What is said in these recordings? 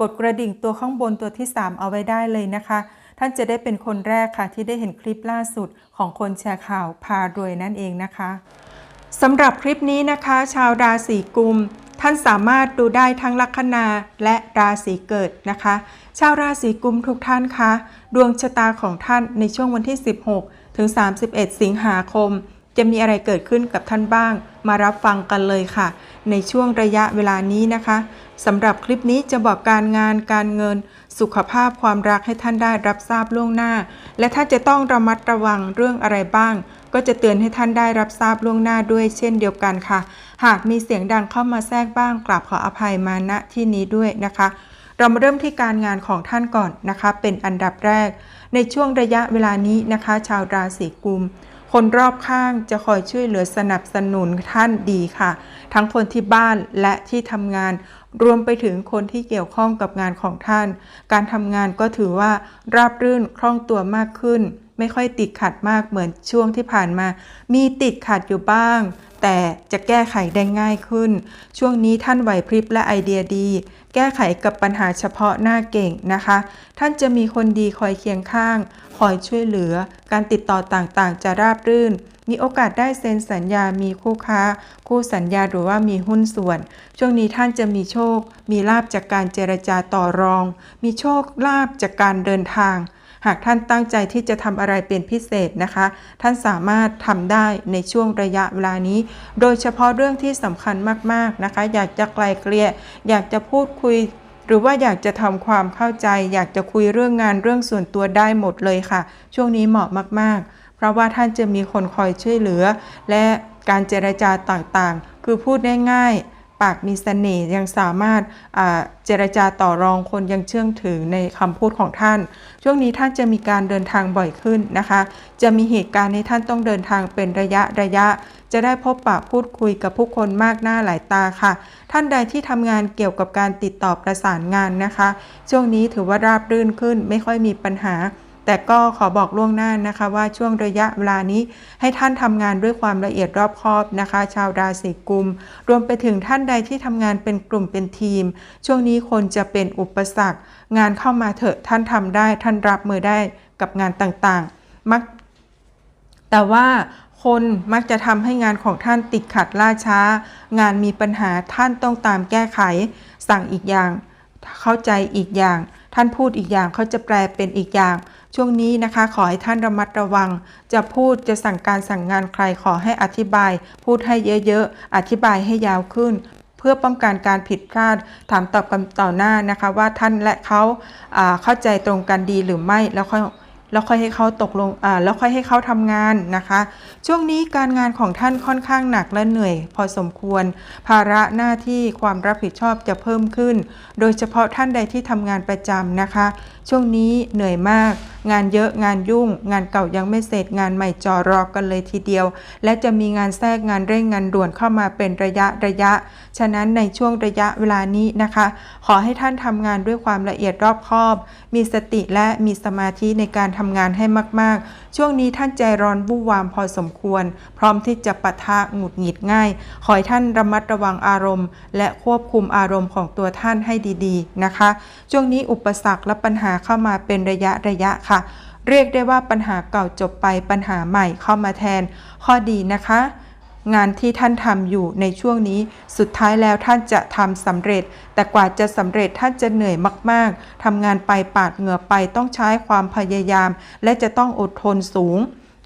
กดกระดิ่งตัวข้างบนตัวที่ 3 เอาไว้ได้เลยนะคะ ท่านจะได้เป็นคนแรกค่ะ ที่ได้เห็นคลิปล่าสุดของคนแชร์ข่าวพารวยนั่นเองนะคะสำหรับคลิปนี้นะคะ ชาวราศีกุม ท่านสามารถดูได้ทั้งลัคนาและราศีเกิดนะคะ ชาวราศีกุมทุกท่านคะดวงชะตาของท่านในช่วงวันที่ 16 ถึง 31 สิงหาคม จะมีอะไรเกิดขึ้นกับท่านบ้าง มารับฟังกันเลยค่ะ ในช่วงระยะเวลานี้นะคะ สำหรับคลิปนี้จะบอกการงานการเงิน สุขภาพความรักให้ท่านได้รับทราบล่วงหน้า และถ้าจะต้องระมัดระวังเรื่องอะไรบ้าง ก็จะเตือนให้ท่านได้รับทราบล่วงหน้าด้วยเช่นเดียวกันค่ะ หากมีเสียงดังเข้ามาแทรกบ้างกราบขออภัยมาณที่นี้ด้วยนะคะ เรามาเริ่มที่การงานของท่านก่อนนะคะ เป็นอันดับแรก ในช่วงระยะเวลานี้นะคะ ชาวราศีกุมคนรอบข้างจะคอยช่วยเหลือสนับสนุนท่านดีค่ะ ทั้งคนที่บ้านและที่ทำงาน รวมไปถึงคนที่เกี่ยวข้องกับงานของท่าน การทำงานก็ถือว่าราบรื่นคล่องตัวมากขึ้น ไม่ค่อยติดขัดมากเหมือนช่วงที่ผ่านมา มีติดขัดอยู่บ้าง แต่จะแก้ไขได้ง่ายขึ้น ช่วงนี้ท่านไหวพริบและไอเดียดี แก้ไขกับปัญหาเฉพาะหน้าเก่งนะคะ ท่านจะมีคนดีคอยเคียงข้าง คอยช่วยเหลือ การติดต่อต่างๆ จะราบรื่น มีโอกาสได้เซ็นสัญญา มีคู่ค้า คู่สัญญาหรือว่ามีหุ้นส่วน ช่วงนี้ท่านจะมีโชค มีลาบจากการเจรจาต่อรอง มีโชคลาบจากการเดินทาง หากท่านตั้งใจที่จะทำอะไรเป็นพิเศษนะคะ ท่านสามารถทำได้ในช่วงระยะเวลานี้ โดยเฉพาะเรื่องที่สำคัญมากๆนะคะ อยากจะไกลเกลี่ย อยากจะพูดคุยหรือว่าอยากจะทำความเข้าใจ อยากจะคุยเรื่องงานเรื่องส่วนตัวได้หมดเลยค่ะ ช่วงนี้เหมาะมากๆ เพราะว่าท่านจะมีคนคอยช่วยเหลือ และการเจรจาต่างๆ คือพูดง่ายๆปากมีเสน่ห์ยังสามารถเจรจาต่อรองคนยังเชื่องถือในคำพูดของท่าน ช่วงนี้ท่านจะมีการเดินทางบ่อยขึ้นนะคะ จะมีเหตุการณ์ให้ท่านต้องเดินทางเป็นระยะระยะ จะได้พบปะพูดคุยกับผู้คนมากหน้าหลายตาค่ะ ท่านใดที่ทำงานเกี่ยวกับการติดต่อประสานงานนะคะ ช่วงนี้ถือว่าราบรื่นขึ้นไม่ค่อยมีปัญหา แต่ก็ขอบอกล่วงหน้านะคะว่าช่วงระยะเวลานี้ให้ท่านทำงานด้วยความละเอียดรอบคอบนะคะ ชาวราศีกุม รวมไปถึงท่านใดที่ทำงานเป็นกลุ่มเป็นทีม ช่วงนี้คนจะเป็นอุปสรรค งานเข้ามาเถอะท่านทำได้ท่านรับมือได้กับงานต่างๆ มัก แต่ว่าคนมักจะทำให้งานของท่านติดขัดล่าช้า งานมีปัญหาท่านต้องตามแก้ไข สั่งอีกอย่าง เข้าใจอีกอย่าง ท่านพูดอีกอย่างเขาจะแปลเป็นอีกอย่าง ช่วงนี้นะคะขอให้ท่านระมัดระวัง จะพูดจะสั่งการสั่งงานใครขอให้อธิบาย พูดให้เยอะๆ อธิบายให้ยาวขึ้น เพื่อป้องกันการผิดพลาด ถามตอบกันต่อหน้านะคะว่าท่านและเขาเข้าใจตรงกันดีหรือไม่แล้วค่อยแล้วค่อยให้เขาตกลงอ่าแล้วค่อยให้เขาทำงานนะคะ ช่วงนี้การงานของท่านค่อนข้างหนักและเหนื่อย พอสมควร ภาระหน้าที่ความรับผิดชอบจะเพิ่มขึ้น โดยเฉพาะท่านใดที่ทำงานประจำนะคะ ช่วงนี้เหนื่อยมาก งานเยอะงานยุ่ง งานเก่ายังไม่เสร็จงานใหม่จอรอกันเลยทีเดียว และจะมีงานแทรกงานเร่งงานด่วนเข้ามาเป็นระยะระยะ ฉะนั้นในช่วงระยะเวลานี้นะคะ ขอให้ท่านทำงานด้วยความละเอียดรอบคอบ มีสติและมีสมาธิในการทำงานให้มาก ๆ ช่วงนี้ท่านใจร้อนบู่วามพอสมควร พร้อมที่จะปะทะหงุดหงิดง่าย ขอให้ท่านระมัดระวังอารมณ์ และควบคุมอารมณ์ของตัวท่านให้ดี ๆ นะคะ ช่วงนี้อุปสรรคและปัญหาเข้ามาเป็นระยะระยะค่ะเรียกได้ว่าปัญหาเก่าจบไปปัญหาใหม่เข้ามาแทน ข้อดีนะคะ งานที่ท่านทำอยู่ในช่วงนี้สุดท้ายแล้วท่านจะทำสำเร็จ แต่กว่าจะสำเร็จท่านจะเหนื่อยมากๆทำงานไปปาดเหงื่อไปต้องใช้ความพยายาม และจะต้องอดทนสูง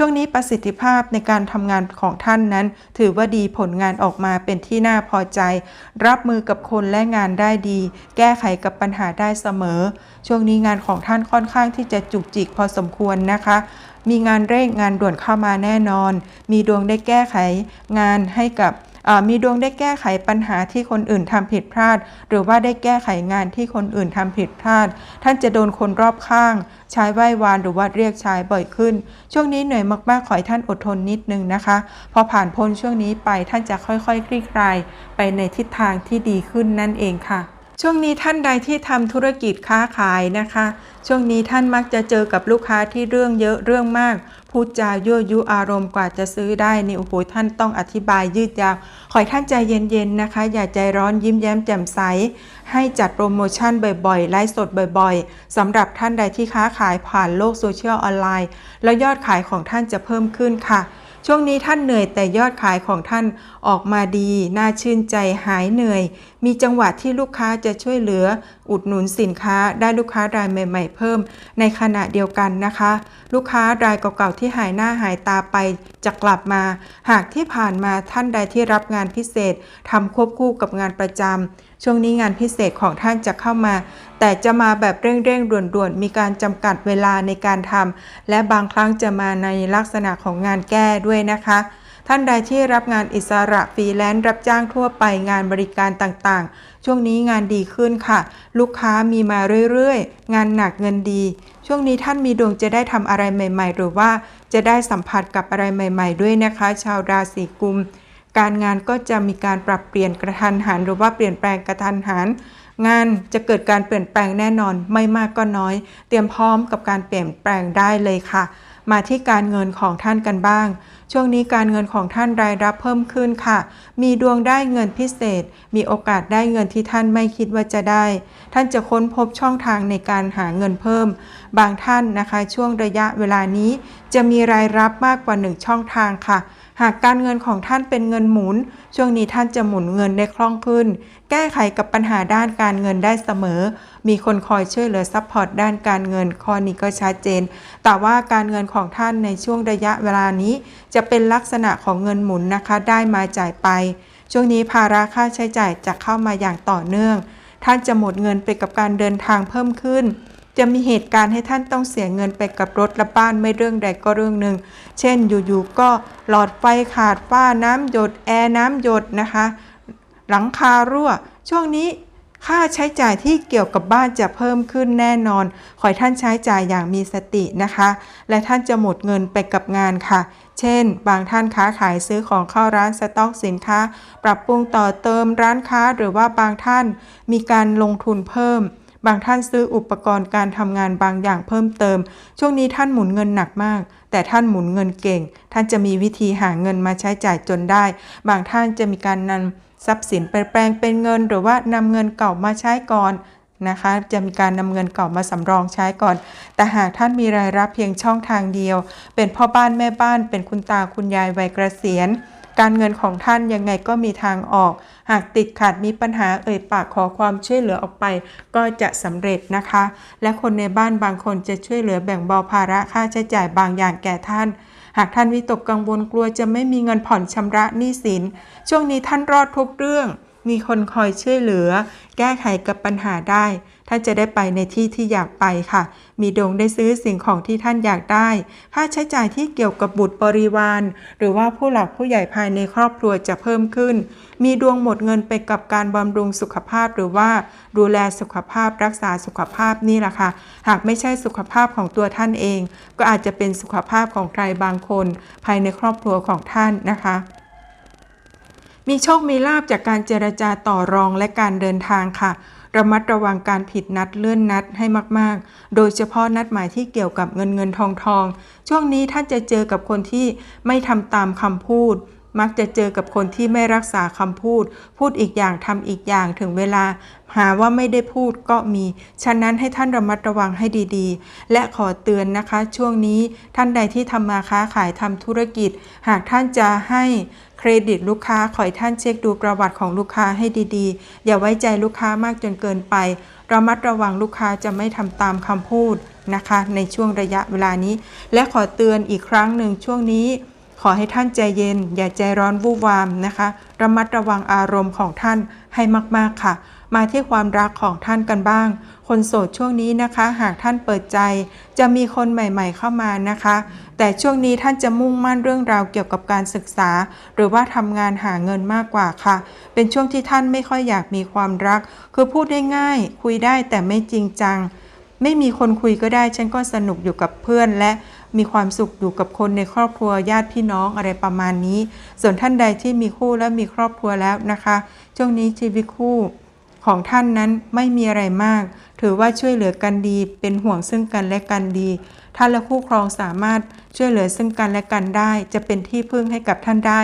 ช่วงนี้ประสิทธิภาพในการทำงานของท่านนั้น ถือว่าดีผลงานออกมาเป็นที่น่าพอใจ รับมือกับคนและงานได้ดี แก้ไขกับปัญหาได้เสมอ ช่วงนี้งานของท่านค่อนข้างที่จะจุกจิกพอสมควรนะคะ มีงานเร่งงานด่วนเข้ามาแน่นอน มีดวงได้แก้ไขงานให้กับ มีดวงได้แก้ไขปัญหาที่คนอื่นทำผิดพลาด หรือว่าได้แก้ไขงานที่คนอื่นทำผิดพลาด ท่านจะโดนคนรอบข้าง ใช้ไหว้วานหรือว่าเรียกใช้บ่อยขึ้น ช่วงนี้เหนื่อยมากๆขอให้ท่านอดทนนิดนึงนะคะ พอผ่านพ้นช่วงนี้ไปท่านจะค่อยๆคลี่คลายไปในทิศทางที่ดีขึ้นนั่นเองค่ะ ช่วงนี้ท่านใดที่ทำธุรกิจค้าขายนะคะ ช่วงนี้ท่านมักจะเจอกับลูกค้าที่เรื่องเยอะเรื่องมาก พูดจายั่วยุอารมณ์กว่าจะซื้อได้นี่โอ้โหท่านต้องอธิบายยืดยาวขอให้ท่านใจเย็นๆนะคะ อย่าใจร้อนยิ้มแย้มแจ่มใส ให้จัดโปรโมชั่นบ่อยๆไลฟ์สดบ่อยๆสำหรับท่านใดที่ค้าขายผ่านโลกโซเชียลออนไลน์ แล้วยอดขายของท่านจะเพิ่มขึ้นค่ะ ช่วงนี้ท่านเหนื่อยแต่ยอดขายของท่านออกมาดี น่าชื่นใจหายเหนื่อย มีจังหวะที่ลูกค้าจะช่วยเหลือ อุดหนุนสินค้าได้ลูกค้ารายใหม่ ๆ เพิ่ม ในขณะเดียวกันนะคะ ลูกค้ารายเก่าๆที่หายหน้าหายตาไปจะกลับมา หากที่ผ่านมาท่านใดที่รับงานพิเศษทำควบคู่กับงานประจำช่วงนี้งานพิเศษของท่านจะเข้ามา แต่จะมาแบบเร่งๆด่วนๆ มีการจำกัดเวลาในการทำและบางครั้งจะมาในลักษณะของงานแก้ด้วยนะคะ ท่านใดที่รับงานอิสระฟรีแลนซ์รับจ้างทั่วไปงานบริการต่างๆ ช่วงนี้งานดีขึ้นค่ะ ลูกค้ามีมาเรื่อยๆ งานหนักเงินดี ช่วงนี้ท่านมีดวงจะได้ทำอะไรใหม่ ๆ หรือว่าจะได้สัมผัสกับอะไรใหม่ ๆ ด้วยนะคะ ชาวราศีกุม การงานก็จะมีการปรับเปลี่ยนกระทันหัน หรือว่าเปลี่ยนแปลงกระทันหันงานจะเกิดการเปลี่ยนแปลงแน่นอนไม่มากก็น้อย เตรียมพร้อมกับการเปลี่ยนแปลงได้เลยค่ะ มาที่การเงินของท่านกันบ้าง ช่วงนี้การเงินของท่านรายรับเพิ่มขึ้นค่ะ มีดวงได้เงินพิเศษ มีโอกาสได้เงินที่ท่านไม่คิดว่าจะได้ ท่านจะค้นพบช่องทางในการหาเงินเพิ่ม บางท่านนะคะช่วงระยะเวลานี้ จะมีรายรับมากกว่าหนึ่งช่องทางค่ะ หากการเงินของท่านเป็นเงินหมุน ช่วงนี้ท่านจะหมุนเงินได้คล่องขึ้น แก้ไขกับปัญหาด้านการเงินได้เสมอ มีคนคอยช่วยเหลือซัพพอร์ตด้านการเงินข้อนี้ก็ชัดเจน แต่ว่าการเงินของท่านในช่วงระยะเวลานี้ จะเป็นลักษณะของเงินหมุนนะคะ ได้มาจ่ายไป ช่วงนี้ภาระค่าใช้จ่ายจะเข้ามาอย่างต่อเนื่อง ท่านจะหมดเงินไปกับการเดินทางเพิ่มขึ้น จะมีเหตุการณ์ให้ท่านต้องเสียเงินไปกับรถและบ้านไม่เรื่องใดก็เรื่องหนึ่ง เช่นอยู่ๆก็หลอดไฟขาดฝ้าน้ำหยดแอร์น้ำหยดนะคะ หลังคารั่ว ช่วงนี้ค่าใช้จ่ายที่เกี่ยวกับบ้านจะเพิ่มขึ้นแน่นอน ขอให้ท่านใช้จ่ายอย่างมีสตินะคะ และท่านจะหมดเงินไปกับงานค่ะ เช่น บางท่านค้าขายซื้อของเข้าร้านสต็อกสินค้า ปรับปรุงต่อเติมร้านค้าหรือว่าบางท่านมีการลงทุนเพิ่ม บางท่านซื้ออุปกรณ์การทำงานบางอย่างเพิ่มเติม ช่วงนี้ท่านหมุนเงินหนักมาก แต่ท่านหมุนเงินเก่ง ท่านจะมีวิธีหาเงินมาใช้จ่ายจนได้ บางท่านจะมีการนำทรัพย์สินไปแปลงเป็นเงิน หรือว่านำเงินเก่ามาใช้ก่อนนะคะ จะมีการนำเงินเก่ามาสำรองใช้ก่อน แต่หากท่านมีรายรับเพียงช่องทางเดียว เป็นพ่อบ้านแม่บ้าน เป็นคุณตาคุณยายวัยเกษียณ การเงินของท่านยังไงก็มีทางออก หากติดขัดมีปัญหาเอ่ยปากขอความช่วยเหลือออกไป ก็จะสำเร็จนะคะ และคนในบ้านบางคนจะช่วยเหลือแบ่งเบาภาระค่าใช้จ่ายบางอย่างแก่ท่าน หากท่านวิตกกังวลกลัวจะไม่มีเงินผ่อนชำระหนี้สิน ช่วงนี้ท่านรอดทุกเรื่อง มีคนคอยช่วยเหลือ แก้ไขกับปัญหาได้ ท่านจะได้ไปในที่ที่อยากไปค่ะ มีดวงได้ซื้อสิ่งของที่ท่านอยากได้ ค่าใช้จ่ายที่เกี่ยวกับบุตรบริวาร หรือว่าผู้หลักผู้ใหญ่ภายในครอบครัวจะเพิ่มขึ้น มีดวงหมดเงินไปกับการบำรุงสุขภาพหรือว่าดูแลสุขภาพรักษาสุขภาพนี่แหละค่ะ หากไม่ใช่สุขภาพของตัวท่านเอง ก็อาจจะเป็นสุขภาพของใครบางคน ภายในครอบครัวของท่านนะคะ มีโชคมีลาบจากการเจรจาต่อรองและการเดินทางค่ะ ระมัดระวังการผิดนัดเลื่อนนัดให้มาก ๆ โดยเฉพาะนัดหมายที่เกี่ยวกับเงินเงินทองทอง ช่วงนี้ท่านจะเจอกับคนที่ไม่ทำตามคำพูด มักจะเจอกับคนที่ไม่รักษาคำพูด พูดอีกอย่างทำอีกอย่างถึงเวลา หาว่าไม่ได้พูดก็มี ฉะนั้นให้ท่านระมัดระวังให้ดี ๆ และขอเตือนนะคะ ช่วงนี้ท่านใดที่ทำมาค้าขายทำธุรกิจ หากท่านจะให้ เครดิตลูกค้าขอให้ท่านเช็คดูประวัติของลูกค้าให้ดีๆ อย่าไว้ใจลูกค้ามากจนเกินไป ระมัดระวังลูกค้าจะไม่ทำตามคำพูดนะคะ ในช่วงระยะเวลานี้ และขอเตือนอีกครั้งหนึ่งช่วงนี้ ขอให้ท่านใจเย็น อย่าใจร้อนวู่วามนะคะ ระมัดระวังอารมณ์ของท่านให้มากๆค่ะ มาที่ความรักของท่านกันบ้าง คนโสดช่วงนี้นะคะ หากท่านเปิดใจ จะมีคนใหม่ ๆ เข้ามานะคะ แต่ช่วงนี้ท่านจะมุ่งมั่นเรื่องราวเกี่ยวกับการศึกษา หรือว่าทำงานหาเงินมากกว่าค่ะ เป็นช่วงที่ท่านไม่ค่อยอยากมีความรัก คือพูดได้ง่าย คุยได้แต่ไม่จริงจัง ไม่มีคนคุยก็ได้ ฉันก็สนุกอยู่กับเพื่อนและมีความสุขอยู่กับคนในครอบครัวญาติพี่น้องอะไรประมาณนี้ ส่วนท่านใดที่มีคู่และมีครอบครัวแล้วนะคะ ช่วงนี้ชีวิตคู่ของท่านนั้นไม่มีอะไรมาก ถือว่าช่วยเหลือกันดี เป็นห่วงซึ่งกันและกันดี ท่านและคู่ครองสามารถช่วยเหลือซึ่งกันและกันได้ จะเป็นที่พึ่งให้กับท่านได้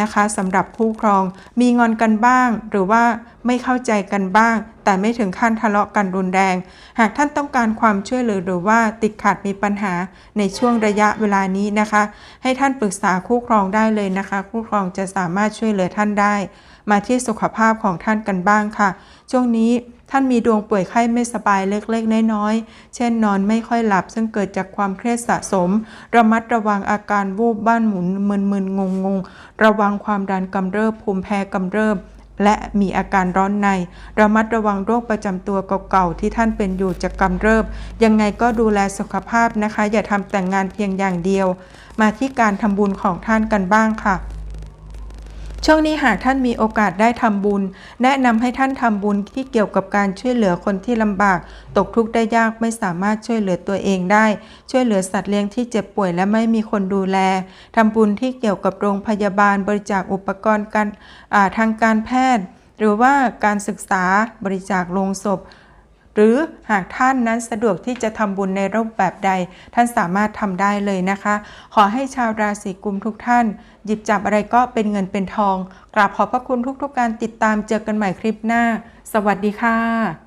นะคะสำหรับคู่ครองมีงอนกันบ้าง หรือว่าไม่เข้าใจกันบ้าง แต่ไม่ถึงขั้นทะเลาะกันรุนแรง หากท่านต้องการความช่วยเหลือหรือว่าติดขัดมีปัญหาในช่วงระยะเวลานี้นะคะ ให้ท่านปรึกษาคู่ครองได้เลยนะคะ คู่ครองจะสามารถช่วยเหลือท่านได้ มาที่สุขภาพของท่านกันบ้างค่ะ ช่วงนี้ ท่านมีดวงป่วยไข้ไม่สบายเล็กๆ น้อยๆ เช่นนอนไม่ค่อยหลับซึ่งเกิดจากความเครียดสะสม ระมัดระวังอาการวูบบ้านหมุนมึนๆ งงๆ ระวังความดันกำเริบภูมิแพ้กำเริบและมีอาการร้อนใน ระมัดระวังโรคประจำตัวเก่าๆ ที่ท่านเป็นอยู่จะกำเริบ ยังไงก็ดูแลสุขภาพนะคะ อย่าทำแต่งงานเพียงอย่างเดียว มาที่การทำบุญของท่านกันบ้างค่ะ ช่วงนี้หากท่านมีโอกาสได้ทำบุญ แนะนำให้ท่านทำบุญที่เกี่ยวกับการช่วยเหลือคนที่ลำบาก ตกทุกข์ได้ยากไม่สามารถช่วยเหลือตัวเองได้ ช่วยเหลือสัตว์เลี้ยงที่เจ็บป่วยและไม่มีคนดูแลทำบุญที่เกี่ยวกับโรงพยาบาลบริจาคอุปกรณ์การทางการแพทย์ หรือว่าการศึกษาบริจาคโลงศพ หรือหากท่านนั้นสะดวกที่จะทำบุญในรูปแบบใด ท่านสามารถทำได้เลยนะคะ ขอให้ชาวราศีกุมทุกท่าน หยิบจับอะไรก็เป็นเงินเป็นทอง กราบขอบพระคุณทุกๆการติดตามเจอกันใหม่คลิปหน้า สวัสดีค่ะ